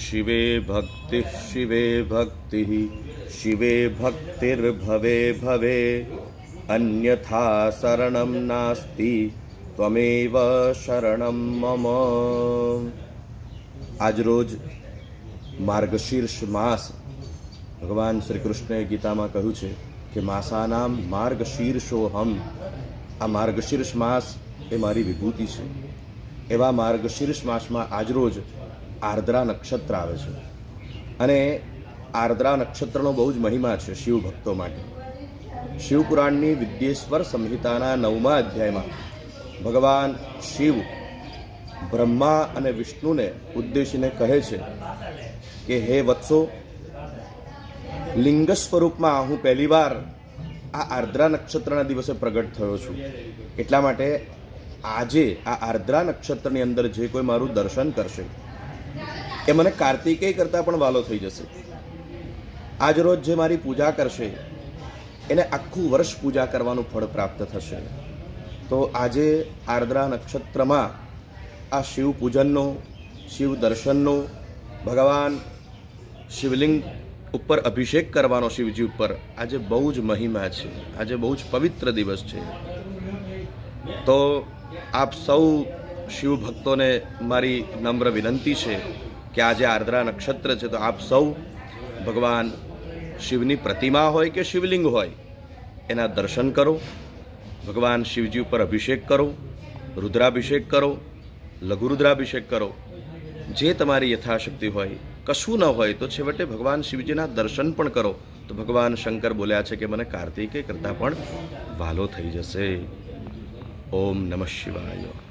શિવે ભક્તિ શિવે ભક્તિ શિવે ભક્તિર્ભવે ભવે અન્યથા શરણમ નાસ્તિ ત્વમેવ શરણમ મમ આજરોજ માર્ગશીર્ષ માસ ભગવાન શ્રી કૃષ્ણએ ગીતામાં કહ્યું છે કે માસાનામ માર્ગશીર્ષોહમ આ માર્ગશીર્ષ માસ એ મારી વિભૂતિ છે। એવા માર્ગશીર્ષ માસમાં આજરોજ આર્દ્રા નક્ષત્ર આવે છે. અને આર્દ્રા નક્ષત્રનો બહુ જ મહિમા છે શિવ ભક્તો માટે. શિવપુરાણની વિદ્યેશ્વર સંહિતાના નવમા અધ્યાયમાં ભગવાન શિવ બ્રહ્મા અને વિષ્ણુને ઉદ્દેશીને કહે છે કે, હે વત્સો, લિંગ સ્વરૂપમાં હું પહેલીવાર આ આર્દ્રા નક્ષત્રના દિવસે પ્રગટ થયો છું. એટલા માટે આજે આ આર્દ્રા નક્ષત્રની અંદર જે કોઈ મારું દર્શન કરશે. એ મને કાર્તિકેય કરતાં પણ વાલો થઈ જશે. આજ રોજ જે મારી પૂજા કરશે, એને આખું વર્ષ પૂજા કરવાનું ફળ પ્રાપ્ત થશે. તો આજે આર્દ્રા નક્ષત્રમાં આ શિવ પૂજનનો શિવ દર્શનનો ભગવાન શિવલિંગ ઉપર અભિષેક કરવાનો શિવજી ઉપર આજે બહુ જ મહિમા છે. આજે બહુ જ પવિત્ર દિવસ છે. તો આપ સૌ શિવ ભક્તોને મારી નમ્ર વિનંતી છે કે આજે આર્દ્રા નક્ષત્ર છે તો આપ સૌ ભગવાન શિવની પ્રતિમા હોય કે શિવલિંગ હોય, એના દર્શન કરો, ભગવાન શિવજી ઉપર અભિષેક કરો, રુદ્રાભિષેક કરો, લઘુરુદ્રાભિષેક કરો. જે તમારી યથાશક્તિ હોય, કશું ન હોય તો છેવટે ભગવાન શિવજીના દર્શન પણ કરો. તો ભગવાન શંકર બોલ્યા છે કે મને કાર્તિકે કરતાં પણ વાલો થઈ જશે. ઓમ નમઃ શિવાય.